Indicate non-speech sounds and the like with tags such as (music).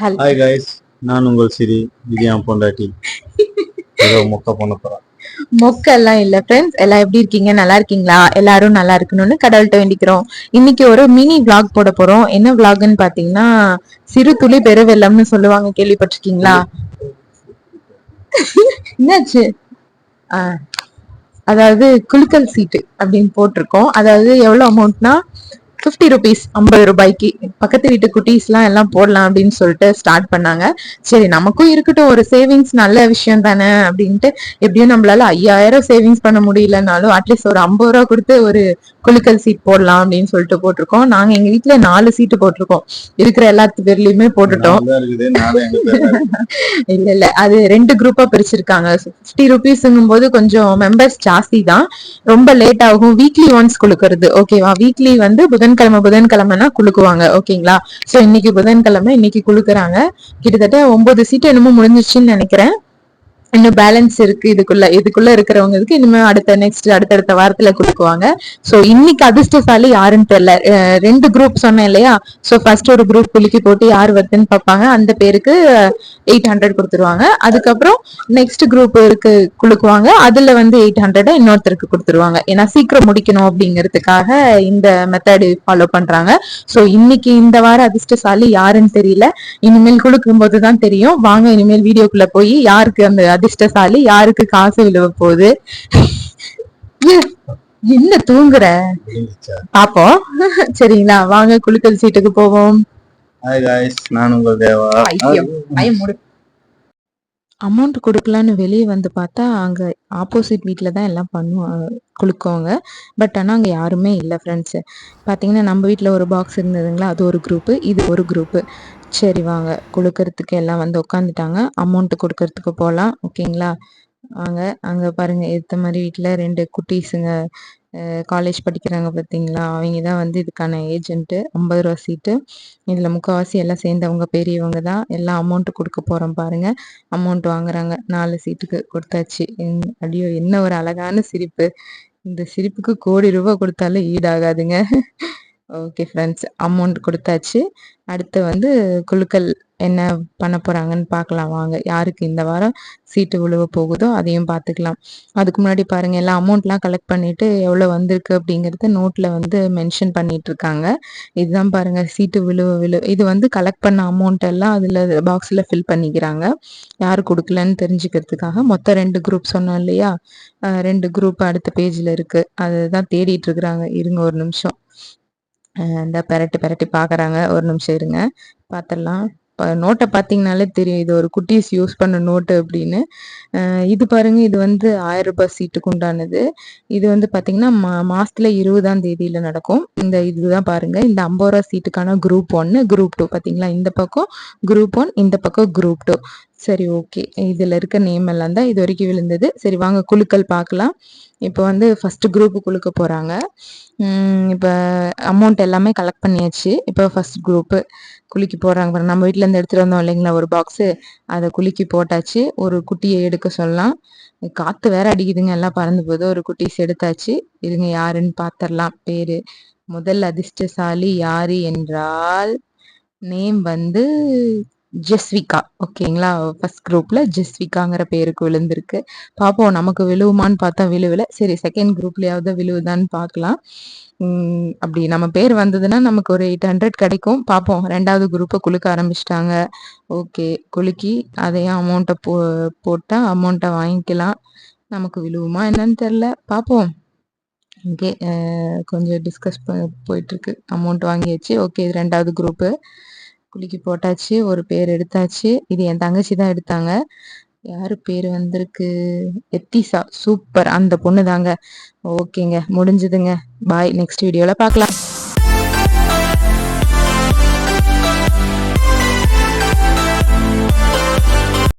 ஹல். Hi guys நான் உங்கள் சிரி இது என் பொண்டாட்டி. ஏதோ மொக்க பண்ண போறேன் மொக்கெல்லாம் இல்ல ஃப்ரெண்ட்ஸ் எல்லாம் எப்படி இருக்கீங்க? நல்லா இருக்கீங்களா? எல்லாரும் நல்லா இருக்கணும்னு கடவுள்கிட்ட வேண்டிக்கிறோம். இன்னைக்கு ஒரு மினி vlog போட போறோம். என்ன vlogன்னு பாத்தீங்கன்னா சிறு துளி பெருவெள்ளம்னு சொல்லுவாங்க. கேள்விப்பட்டிருக்கீங்களா? என்னாச்சு? அதாவது குலுக்கல் சீட்டு அப்படின்னு போட்டிருக்கோம். அதாவது எவ்வளவு அமௌண்ட்னா 50 ருபீஸ் ஐம்பது ரூபாய்க்கு. பக்கத்து வீட்டு குட்டீஸ்லாம் எல்லாம் போடலாம் அப்படின்னு சொல்லிட்டு ஸ்டார்ட் பண்ணாங்க. சரி நமக்கும் இருக்கட்டும் ஒரு சேவிங்ஸ் நல்ல விஷயம் தானே அப்படின்ட்டு. எப்படியும் நம்மளால ஐயாயிரம் சேவிங்ஸ் பண்ண முடியலனாலும் அட்லீஸ்ட் ஒரு ஐம்பது ரூபா கொடுத்து ஒரு குலுக்கல் சீட் போடலாம் அப்படின்னு சொல்லிட்டு போட்டிருக்கோம். நாங்க எங்க வீட்ல நாலு சீட்டு போட்டிருக்கோம். இருக்கிற எல்லாத்து பேர்லயுமே போட்டுட்டோம். (laughs) இல்ல இல்ல. அது ரெண்டு குரூப்பா பிரிச்சிருக்காங்க. ஃபிஃப்டி ருபீஸ்ங்கும் போது கொஞ்சம் மெம்பர்ஸ் ஜாஸ்தி தான். ரொம்ப லேட் ஆகும். வீக்லி ஒன்ஸ் குளுக்குறது. ஓகேவா வீக்லி வந்து புதன்கிழமை புதன்கிழமைனா குளுக்குவாங்க. ஓகேங்களா சோ இன்னைக்கு புதன்கிழமை இன்னைக்கு குளுக்குறாங்க. கிட்டத்தட்ட ஒன்பது சீட் என்னமோ முடிஞ்சிருச்சுன்னு நினைக்கிறேன். இன்னும் பேலன்ஸ் இருக்கு. இதுக்குள்ள இதுக்குள்ள இருக்கிறவங்களுக்கு இனிமே அடுத்த நெக்ஸ்ட் அடுத்தடுத்த வாரத்துல கொடுக்குவாங்க. சோ இன்னைக்கு அதிர்ஷ்டசாலி யாருன்னு தெரியல. அஹ் ரெண்டு குரூப் சொன்னேன் இல்லையா? சோ ஃபர்ஸ்ட் ஒரு குரூப் குலுக்கி போட்டு யார் வருதுன்னு பார்ப்பாங்க. அந்த பேருக்கு எயிட் ஹண்ட்ரட் கொடுத்துருவாங்க. அதுக்கப்புறம் நெக்ஸ்ட் குரூப் இருக்கு குலுக்குவாங்க. அதுல வந்து எயிட் ஹண்ட்ரட் இன்னொருத்தருக்கு கொடுத்துருவாங்க. ஏன்னா சீக்கிரம் முடிக்கணும் அப்படிங்கிறதுக்காக இந்த மெத்தட் ஃபாலோ பண்றாங்க. சோ இன்னைக்கு இந்த வார அதிர்ஷ்டசாலி யாருன்னு தெரியல. இனிமேல் குலுக்கும் போதுதான் தெரியும். வாங்க இனிமேல் வீடியோக்குள்ள போய் யாருக்கு அந்த அதிர்ஷ்டசாலி யாருக்கு காசு விழுவ போகுது? என்ன தூங்குற? பாப்போம். சரிங்களா வாங்க குலுக்கல் சீட்டுக்கு போவோம். ஹாய் கைஸ் நான் உங்கள் தேவா. ஐயோ. அமௌண்ட் கொடுக்கலான்னு வெளியே வந்து பார்த்தா அங்க ஆப்போசிட் வீட்டில் தான் எல்லாம் பண்ணுவாங்க குலுக்குவாங்க. பட் ஆனால் அங்கே யாருமே இல்லை ஃப்ரெண்ட்ஸு பார்த்தீங்கன்னா நம்ம வீட்டில் ஒரு பாக்ஸ் இருந்ததுங்களா? அது ஒரு குரூப்பு இது ஒரு குரூப்பு சரி வாங்க. குலுக்கறதுக்கு எல்லாம் வந்து உட்காந்துட்டாங்க அமௌண்ட் கொடுக்கறதுக்கு போகலாம் ஓகேங்களா வாங்க. அங்கே பாருங்க ஏற்ற மாதிரி வீட்டில் ரெண்டு குட்டீஸுங்க காலேஜ் படிக்கிறாங்க பார்த்தீங்களா அவங்க தான் வந்து இதுக்கான ஏஜென்ட்டு ஐம்பது ரூபா சீட்டு இதில் முக்கால்வாசி எல்லாம் சேர்ந்தவங்க பெரியவங்க தான். எல்லாம் அமௌண்ட்டு கொடுக்க போகிறோம் பாருங்கள் அமௌண்ட் வாங்குறாங்க. நாலு சீட்டுக்கு கொடுத்தாச்சு. அடியோ என்ன ஒரு அழகான சிரிப்பு. இந்த சிரிப்புக்கு கோடி ரூபா கொடுத்தாலும் ஈடாகாதுங்க. ஓகே ஃப்ரெண்ட்ஸ் அமௌண்ட் கொடுத்தாச்சு. அடுத்து வந்து குலுக்கல் என்ன பண்ண போறாங்கன்னு பார்க்கலாம். வாங்க யாருக்கு இந்த வாரம் சீட்டு விழுவ போகுதோ அதையும் பார்த்துக்கலாம். அதுக்கு முன்னாடி பாருங்க எல்லாம் அமௌண்ட்லாம் கலெக்ட் பண்ணிட்டு எவ்வளோ வந்திருக்கு அப்படிங்கறத நோட்ல வந்து மென்ஷன் பண்ணிட்டு இருக்காங்க இதுதான் பாருங்க சீட்டு விழுவ விழு இது வந்து கலெக்ட் பண்ண அமௌண்ட் எல்லாம் அதுல பாக்ஸ்ல ஃபில் பண்ணிக்கிறாங்க. யார் கொடுக்கலன்னு தெரிஞ்சுக்கிறதுக்காக. மொத்தம் ரெண்டு குரூப் சொன்னோம் இல்லையா? ரெண்டு குரூப் அடுத்த பேஜ்ல இருக்கு. அதுதான் தேடிட்டு இருக்கிறாங்க. இருங்க ஒரு நிமிஷம். இந்த பெரட்டி பெரட்டி பார்க்குறாங்க. ஒரு நிமிஷம் இருங்க. பார்த்துடலாம். நோட்டை பார்த்தீங்கனாலே தெரியும். இது ஒரு குட்டீஸ் யூஸ் பண்ண நோட்டு அப்படின்னு. இது பாருங்க இது வந்து ஆயிரம் ரூபாய் சீட்டுக்கு உண்டானது. இது வந்து பாத்தீங்கன்னா மா மாசத்துல இருபதாம் தேதியில நடக்கும். இந்த இதுதான் பாருங்க. இந்த ஐம்பது ரூபா சீட்டுக்கான குரூப் ஒன்னு குரூப் டூ பாத்தீங்களா? இந்த பக்கம் குரூப் ஒன் இந்த பக்கம் குரூப் டூ சரி ஓகே இதில் இருக்க நேம் எல்லாம் தான் இது வரைக்கும் விழுந்தது. சரி வாங்க குழுக்கள் பார்க்கலாம். இப்போ வந்து ஃபஸ்ட்டு குரூப் குழுக்க போகிறாங்க இப்போ அமௌண்ட் எல்லாமே கலெக்ட் பண்ணியாச்சு. இப்போ ஃபர்ஸ்ட் குரூப்பு குலுக்கி போடுறாங்க. நம்ம வீட்டிலேருந்து இருந்து வந்தோம் இல்லைங்களா ஒரு பாக்ஸு அதை குலுக்கி போட்டாச்சு. ஒரு குட்டியை எடுக்க சொல்லலாம். காற்று வேற அடிக்குதுங்க. எல்லாம் பறந்து போகுது. ஒரு குட்டி எடுத்தாச்சு. இதுங்க யாருன்னு பார்த்துடலாம் பேர். முதல் அதிர்ஷ்டசாலி யாரு என்றால் நேம் வந்து ஜெஸ்விகா ஓகேங்களா? ஃபர்ஸ்ட் குரூப்பில் ஜெஸ்விகாங்கிற பேருக்கு விழுந்திருக்கு. பார்ப்போம் நமக்கு விழுவுமான்னு பார்த்தா விழுவில். சரி செகண்ட் குரூப்லேயாவது விழுவுதான்னு பார்க்கலாம். அப்படி நம்ம பேர் வந்ததுன்னா நமக்கு ஒரு எயிட் ஹண்ட்ரட் கிடைக்கும். பார்ப்போம் ரெண்டாவது குரூப்பை குலுக்க ஆரம்பிச்சிட்டாங்க. ஓகே குலுக்கி அதையும் அமௌண்ட்டை போ போட்டால் அமௌண்ட்டை வாங்கிக்கலாம். நமக்கு விழுவுமா என்னன்னு தெரியல. பார்ப்போம் ஓகே கொஞ்சம் டிஸ்கஸ் போயிட்டு போயிட்டுருக்கு அமௌண்ட் வாங்கியாச்சு. ஓகே இது ரெண்டாவது குரூப்பு குலுக்கி போட்டாச்சு ஒரு பேர் எடுத்தாச்சு. இது என் தங்கச்சி தான் எடுத்தாங்க. யாரு பேர் வந்திருக்கு? எத்திசா. சூப்பர். அந்த பொண்ணு தாங்க. ஓகேங்க. முடிஞ்சதுங்க. பாய். நெக்ஸ்ட் வீடியோவில் பார்க்கலாம்